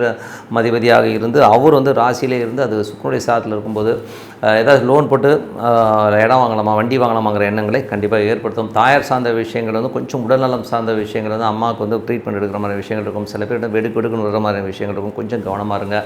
மதிபதியாக இருந்து அவர் வந்து ராசியிலே இருந்து அது சுக்கனுடைய சாதத்தில் இருக்கும்போது ஏதாவது லோன் போட்டு இடம் வாங்கலாமா வண்டி வாங்கலாமாங்கிற எண்ணங்களை கண்டிப்பாக ஏற்படுத்தும். தாயார் சார்ந்த விஷயங்கள் வந்து கொஞ்சம் உடல்நலம் சார்ந்த விஷயங்கள் வந்து அம்மாவுக்கு வந்து ட்ரீட்மெண்ட் எடுக்கிற மாதிரி விஷயங்கள் இருக்கும். சில பேர் வெடுக்கு வெடுக்குன்னு வர மாதிரி விஷயங்கள் இருக்கும். கொஞ்சம் கவனமாக இருங்க.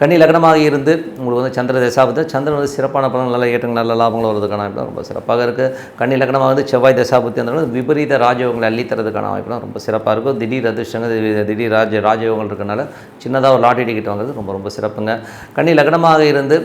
கன்னி லக்னமாக இருந்து உங்களுக்கு வந்து சந்திர தசாபத்து சந்திரன் வந்து சிறப்பான பலன் நல்ல ஏற்றங்கள் நல்ல லாபங்கள் வருவதற்கான ரொம்ப சிறப்பாக இருக்குது கன்னி லக்னமாக வந்து செவ்வாய் தசாபத்தி அந்த விபரீத ராஜயோகங்களை அள்ளித்தரதுக்கான வாய்ப்புலாம் ரொம்ப சிறப்பாக இருக்கும். திடீர் அதிர்ஷ்டங்கள் திடீர் ராஜ ராஜயோகங்கள் இருக்கனால சின்னதாக ஒரு லாட்டரி டிக்கெட் வாங்குறது ரொம்ப ரொம்ப சிறப்புங்க. கன்னி லக்னமாக இருந்து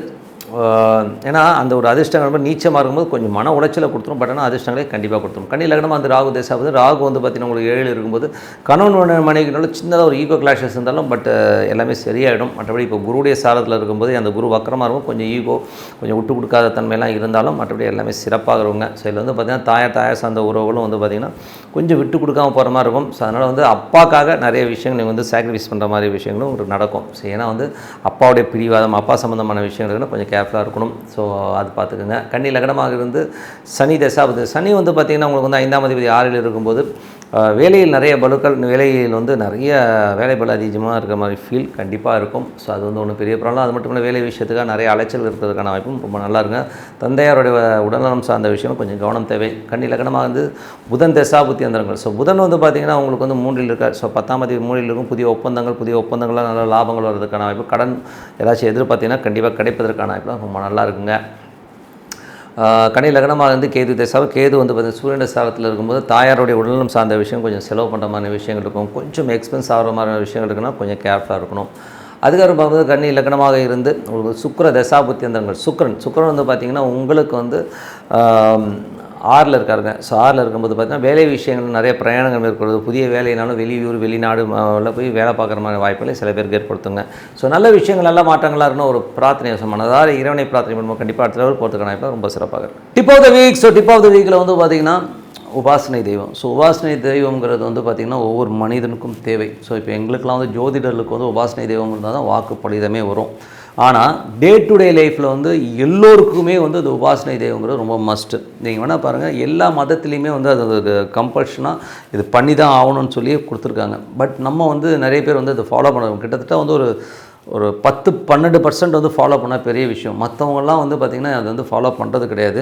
ஏன்னா அந்த ஒரு அதிர்ஷ்டங்கள் நீச்சமாக இருக்கும்போது கொஞ்சம் மன உளைச்சலை கொடுத்துரும். பட் ஆனால் அதிர்ஷ்டங்களை கண்டிப்பாக கொடுத்துரும். கண்ணி லக்னமாக அந்த ராகு தேசாவது ராகு வந்து பார்த்தீங்கன்னா உங்களுக்கு ஏழு இருக்கும்போது கணவன் மனைவினால சின்னதாக ஒரு ஈகோ கிளாஷஸ் இருந்தாலும் பட் எல்லாமே சரியாயிடும். மற்றபடி இப்போ குருடைய சாரத்தில் இருக்கும்போது அந்த குரு வக்கரமாக இருக்கும். கொஞ்சம் ஈகோ கொஞ்சம் விட்டு கொடுக்காத தன்மையெல்லாம் இருந்தாலும் மற்றபடி எல்லாமே சிறப்பாக இருக்குங்க ஸோ இதில் வந்து பார்த்திங்கன்னா தாயார் தாயார் சார்ந்த உறவுகளும் வந்து பார்த்திங்கன்னா கொஞ்சம் விட்டு கொடுக்காம போகிற மாதிரி இருக்கும். ஸோ அதனால் வந்து அப்பாக்காக நிறைய விஷயங்கள் நீங்கள் வந்து சாக்ரிஃபைஸ் பண்ணுற மாதிரி விஷயங்களும் ஒரு நடக்கும். ஸோ ஏன்னா வந்து அப்பாவுடைய பிரிவாதம் அப்பா சம்மந்தமான விஷயங்கள் கொஞ்சம் கேர் கேர்ஃபுல்லாக இருக்கணும். ஸோ அது பார்த்துக்கோங்க. கன்னி லக்னமாக இருந்து சனி தசாபதி. சனி வந்து பார்த்திங்கன்னா உங்களுக்கு வந்து ஐந்தாம் அதிபதி ஆறில் இருக்கும்போது வேலையில் நிறைய பலுக்கள் வேலையில் வந்து நிறைய வேலை பல அதிகமாக இருக்கிற மாதிரி ஃபீல் கண்டிப்பாக இருக்கும். ஸோ அது வந்து ஒன்றும் பெரிய ப்ராப்ளம். அது மட்டும் இல்லை வேலை விஷயத்துக்காக நிறைய அலைச்சல் இருக்கிறதுக்கான வாய்ப்பும் ரொம்ப நல்லா இருங்க தந்தையாருடைய உடல்நலம் சார்ந்த விஷயம் கொஞ்சம் கவனம் தேவை. கண்ணி லக்னமாக வந்து புதன் தசா புத்தி அந்தரங்கள் ஸோ புதன் வந்து பார்த்திங்கன்னா உங்களுக்கு வந்து மூன்றில் இருக்கார். ஸோ பத்தாம் தேதி மூன்றில் இருக்கும். புதிய ஒப்பந்தங்கள் புதிய ஒப்பந்தங்கள்லாம் நல்ல லாபங்கள் வர்றதுக்கான வாய்ப்பு. கடன் ஏதாச்சும் எதிர்பார்த்தீங்கன்னா கண்டிப்பாக கிடைப்பதற்கான வாய்ப்பு ரொம்ப நல்லா இருக்குங்க. ஆஹ் கனி லக்னமாக இருந்து கேது தசாவை கேது வந்து பார்த்தீங்கன்னா சூரியன் சாரத்தில் இருக்கும்போது தாயாருடைய உடல்நலம் சார்ந்த விஷயம் கொஞ்சம் செலவு பண்ணுற மாதிரி விஷயங்கள் இருக்கும். கொஞ்சம் எக்ஸ்பென்ஸ் ஆகிற மாதிரி விஷயங்கள் இருக்குன்னா கொஞ்சம் கேர்ஃபுல்லாக இருக்கணும். அதுக்கப்புறம் பார்க்கும்போது கன்னி லக்னமாக இருந்து உங்களுக்கு சுக்கர தசாபுத்தியந்திரங்கள் சுக்கரன். சுக்கரன் வந்து பார்த்திங்கன்னா உங்களுக்கு வந்து ஆறில் இருக்காருங்க. ஸோ ஆறில் இருக்கும்போது பார்த்தீங்கன்னா வேலை விஷயங்கள் நிறைய பிரயாணங்கள் மேற்கொள்வது புதிய வேலைனாலும் வெளியூர் வெளிநாடு போய் வேலை பார்க்குற மாதிரி வாய்ப்புகளை சில பேருக்கு ஏற்படுத்துங்க. ஸோ நல்ல விஷயங்கள் நல்ல மாற்றங்களாக இருக்கணும். ஒரு பிரார்த்தனை மனதார இறைவனை பிரார்த்தனை பண்ணுவோம் கண்டிப்பாக அடுத்த லெவல் போகிறதுக்கான வாய்ப்பு ரொம்ப சிறப்பாக இருக்கும் tip of the week so tip of the வீக்கில் வந்து பார்த்திங்கன்னா உபாசனை தெய்வம். ஸோ உபாசனை தெய்வங்கிறது வந்து பார்த்திங்கன்னா ஒவ்வொரு மனிதனுக்கும் தேவை. ஸோ இப்போ எங்களுக்கெல்லாம் வந்து ஜோதிடர்களுக்கு வந்து உபாசனை தெய்வம் இருந்தால் தான் வாக்கு பலிதமே வரும். ஆனால் டே டு டே லைஃப்பில் வந்து எல்லோருக்குமே வந்து அது உபாசனை தெய்வங்கிறது ரொம்ப மஸ்ட்டு நீங்கள் வேணால் பாருங்கள் எல்லா மதத்துலேயுமே வந்து அது கம்பல்ஷனாக இது பண்ணி தான் ஆகணும்னு சொல்லி கொடுத்துருக்காங்க. பட் நம்ம வந்து நிறைய பேர் வந்து அதை ஃபாலோ பண்ணுறோம் கிட்டத்தட்ட வந்து ஒரு ஒரு பத்து பன்னெண்டு பர்சன்ட் வந்து ஃபாலோ பண்ணால் பெரிய விஷயம். மற்றவங்கலாம் வந்து பார்த்திங்கன்னா அது வந்து ஃபாலோ பண்ணுறது கிடையாது.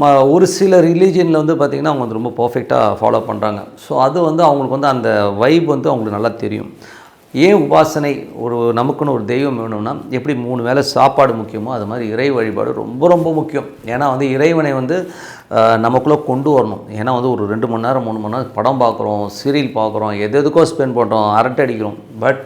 ம ஒரு சில ரிலீஜியனில் வந்து பார்த்திங்கன்னா அவங்க வந்து ரொம்ப பர்ஃபெக்டாக ஃபாலோ பண்ணுறாங்க ஸோ அது வந்து அவங்களுக்கு வந்து அந்த வைப் வந்து அவங்களுக்கு நல்லா தெரியும். ஏன் உபாசனை ஒரு நமக்குன்னு ஒரு தெய்வம் வேணும்னா எப்படி மூணு வேளை சாப்பாடு முக்கியமோ அது மாதிரி இறை வழிபாடு ரொம்ப ரொம்ப முக்கியம். ஏன்னா வந்து இறைவனை வந்து நமக்குள்ளே கொண்டு வரணும். ஏன்னா வந்து ஒரு ரெண்டு மணி நேரம் மூணு மணி நேரம் படம் பார்க்குறோம் சீரியல் பார்க்குறோம் எது எதுக்கோ ஸ்பெண்ட் பண்ணுறோம் அரட்டை அடிக்கிறோம். பட்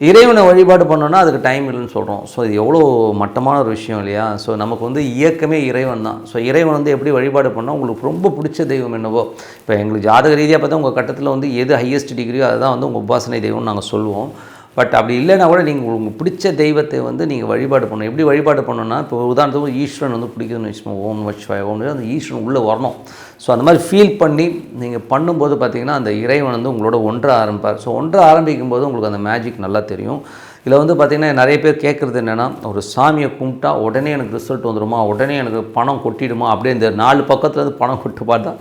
இறைவனை வழிபாடு பண்ணோன்னா அதுக்கு டைம் இல்லைன்னு சொல்கிறோம் ஸோ இது எவ்வளோ மட்டமான ஒரு விஷயம் இல்லையா? ஸோ நமக்கு வந்து இயக்கமே இறைவன் தான். ஸோ இறைவன் வந்து எப்படி வழிபாடு பண்ணால் உங்களுக்கு ரொம்ப பிடிச்ச தெய்வம் என்னவோ. இப்போ எங்களுக்கு ஜாதக ரீதியாக பார்த்தா உங்கள் கட்டத்தில் வந்து எது ஹையஸ்ட் டிகிரியோ அதுதான் வந்து உங்கள் உபாசனை தெய்வம்னு நாங்கள் சொல்லுவோம். பட் அப்படி இல்லைன்னா கூட நீங்கள் உங்களுக்கு பிடிச்ச தெய்வத்தை வந்து நீங்கள் வழிபாடு பண்ணணும். எப்படி வழிபாடு பண்ணணும்னா இப்போ உதாரணத்துக்கு ஈஸ்வரன் வந்து பிடிக்குதுன்னு வச்சுக்கோங்க. ஓம் வச்சுவாய் ஓம் அந்த ஈஸ்வரன் உள்ளே வரணும். ஸோ அந்த மாதிரி ஃபீல் பண்ணி நீங்கள் பண்ணும்போது பார்த்தீங்கன்னா அந்த இறைவன் வந்து உங்களோட ஒன்ற ஆரம்பிப்பார். ஸோ ஒன்ற ஆரம்பிக்கும் போது உங்களுக்கு அந்த மேஜிக் நல்லா தெரியும். இதில் வந்து பார்த்திங்கன்னா நிறைய பேர் கேட்குறது என்னென்னா ஒரு சாமியை கும்பிட்டா உடனே எனக்கு ரிசல்ட் வந்துடுமா உடனே எனக்கு பணம் கொட்டிடுமா? அப்படியே இந்த நாலு பக்கத்துலேருந்து பணம் கொட்டு பார்த்தா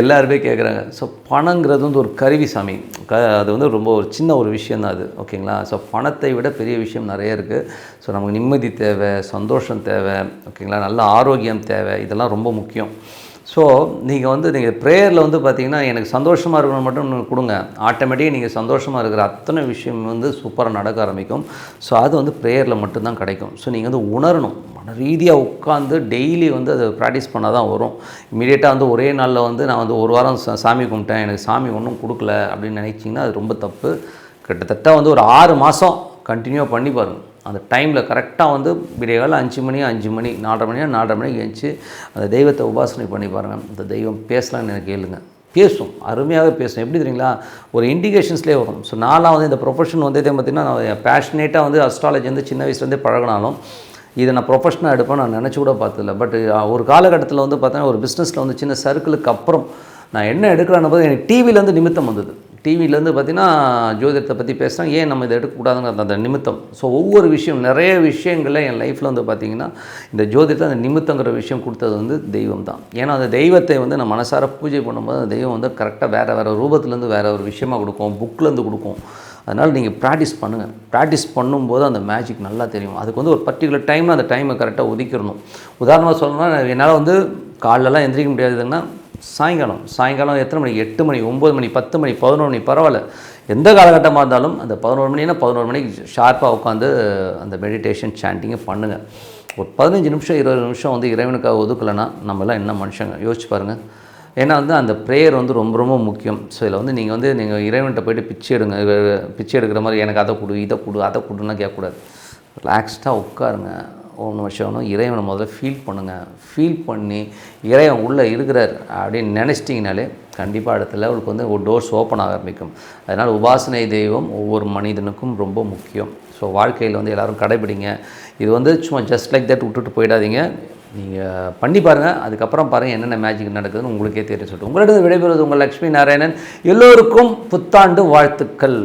எல்லாருமே கேட்குறாங்க ஸோ பணங்கிறது வந்து ஒரு கருவி சாமி. க அது வந்து ரொம்ப ஒரு சின்ன ஒரு விஷயம் தான் அது ஓகேங்களா ஸோ பணத்தை விட பெரிய விஷயம் நிறைய இருக்குது ஸோ நமக்கு நிம்மதி தேவை சந்தோஷம் தேவை ஓகேங்களா நல்ல ஆரோக்கியம் தேவை. இதெல்லாம் ரொம்ப முக்கியம். ஸோ நீங்கள் வந்து நீங்கள் ப்ரேயரில் வந்து பார்த்தீங்கன்னா எனக்கு சந்தோஷமாக இருக்கணும் மட்டும் கொடுங்க. ஆட்டோமேட்டிக்காக நீங்கள் சந்தோஷமாக இருக்கிற அத்தனை விஷயம் வந்து சூப்பராக நடக்க ஆரம்பிக்கும். ஸோ அது வந்து ப்ரேயரில் மட்டும்தான் கிடைக்கும். ஸோ நீங்கள் வந்து உணரணும். மன ரீதியாக உட்காந்து டெய்லி வந்து அதை ப்ராக்டிஸ் பண்ணால் தான் வரும். இமீடியட்டாக வந்து ஒரே நாளில் வந்து நான் வந்து ஒரு வாரம் சா- சாமி கும்பிட்டேன். எனக்கு சாமி ஒன்றும் கொடுக்கல அப்படின்னு நினச்சிங்கன்னா அது ரொம்ப தப்பு. கிட்டத்தட்ட வந்து ஒரு ஆறு மாதம் கண்டினியூ பண்ணி பாருங்கள் அந்த டைமில் கரெக்டாக வந்து விடியகாலம் அஞ்சு மணி அஞ்சு மணி நாலரை மணியா நாலரை மணிக்கு எழுந்துச்சு அந்த தெய்வத்தை உபாசனை பண்ணி பாருங்கள் அந்த தெய்வம் பேசலாம்னு எனக்கு கேளுங்க. பேசும். அருமையாகவே பேசும். எப்படி தெரியுங்களா? ஒரு இண்டிகேஷன்ஸ்லேயே வரும். ஸோ நான்லாம் வந்து இந்த ப்ரொஃபஷன் வந்து இதே பார்த்தீங்கன்னா நான் பேஷனேட்டாக வந்து அஸ்ட்ராலஜி வந்து சின்ன வயசுலேருந்தே பழகினாலும் இதை நான் ப்ரொஃபஷனாக எடுப்பேன் நான் நினச்சி கூட பார்த்ததில்ல. பட் ஒரு காலகட்டத்தில் வந்து பார்த்தீங்கன்னா ஒரு பிஸ்னஸில் வந்து சின்ன சர்க்கிளுக்கு அப்புறம் நான் என்ன எடுக்கிறேன்னு போது எனக்கு டிவிலேருந்து நிமித்தம் வந்தது. டிவிலேருந்து பார்த்தீங்கன்னா ஜோதிடத்தை பற்றி பேசுகிறாங்க ஏன் நம்ம இதை எடுக்கக்கூடாதுங்கிற அந்த- நிமித்தம். ஸோ ஒவ்வொரு விஷயம் நிறைய விஷயங்களில் என் லைஃப்பில் வந்து பார்த்திங்கன்னா இந்த ஜோதிடத்தை அந்த நிமித்தங்கிற விஷயம் கொடுத்தது வந்து தெய்வம் தான் ஏன்னா அந்த தெய்வத்தை வந்து நான் மனசார பூஜை பண்ணும்போது அந்த தெய்வம் வந்து கரெக்டாக வேறு வேறு ரூபத்துலேருந்து வேறு ஒரு விஷயமா கொடுக்கும் புக்லேருந்து கொடுக்கும். அதனால் நீங்கள் ப்ராக்டிஸ் பண்ணுங்கள் ப்ராக்டிஸ் பண்ணும்போது அந்த மேஜிக் நல்லா தெரியும். அதுக்கு வந்து ஒரு பர்டிகுலர் டைமில் அந்த டைமை கரெக்டாக ஒதுக்கிடணும். உதாரணமாக சொல்லணும்னா என்னால் வந்து காலெலாம் எந்திரிக்க முடியாதுன்னா சாயங்காலம். சாயங்காலம் எத்தனை மணி? எட்டு மணி ஒம்பது மணி பத்து மணி பதினொரு மணி பரவாயில்ல. எந்த காலகட்டமாக இருந்தாலும் அந்த பதினோரு மணினா பதினோரு மணிக்கு ஷார்ப்பாக உட்காந்து அந்த மெடிடேஷன் சாண்டிங்கை பண்ணுங்கள் ஒரு பதினஞ்சு நிமிஷம் இருபது நிமிஷம் வந்து இறைவனுக்காக ஒதுக்கலைன்னா நம்மளாம் என்ன மனுஷங்க? யோசிச்சு பாருங்கள் ஏன்னா வந்து அந்த ப்ரேயர் வந்து ரொம்ப ரொம்ப முக்கியம். ஸோ இதில் வந்து நீங்கள் வந்து நீங்கள் இறைவன்கிட்ட போயிட்டு பிச்சை எடுங்க. பிச்சை எடுக்கிற மாதிரி எனக்கு அதை கொடு இதை கொடு அதை கொடுன்னா கேட்கக்கூடாது ரிலாக்ஸ்டாக உட்காருங்க. ஒன்று வருஷம் இறைவனை முதல்ல ஃபீல் பண்ணுங்கள் ஃபீல் பண்ணி இறைவன் உள்ளே இருக்கிறார் அப்படின்னு நினச்சிட்டிங்கனாலே கண்டிப்பாக இடத்துல அவளுக்கு வந்து ஒரு டோர்ஸ் ஓப்பன் ஆக ஆரம்பிக்கும். அதனால் உபாசனை தெய்வம் ஒவ்வொரு மனிதனுக்கும் ரொம்ப முக்கியம். ஸோ வாழ்க்கையில் வந்து எல்லோரும் கடைபிடிங்க. இது வந்து சும்மா ஜஸ்ட் லைக் தட் விட்டுட்டு போயிடாதீங்க. நீங்கள் பண்ணி பாருங்கள் அதுக்கப்புறம் பாருங்கள் என்னென்ன மேஜிக் நடக்குதுன்னு உங்களுக்கே தெரியும் சொல்லிட்டு உங்களிடம் விடைபெறுவது உங்கள் லக்ஷ்மி நாராயணன். எல்லோருக்கும் புத்தாண்டு வாழ்த்துக்கள்.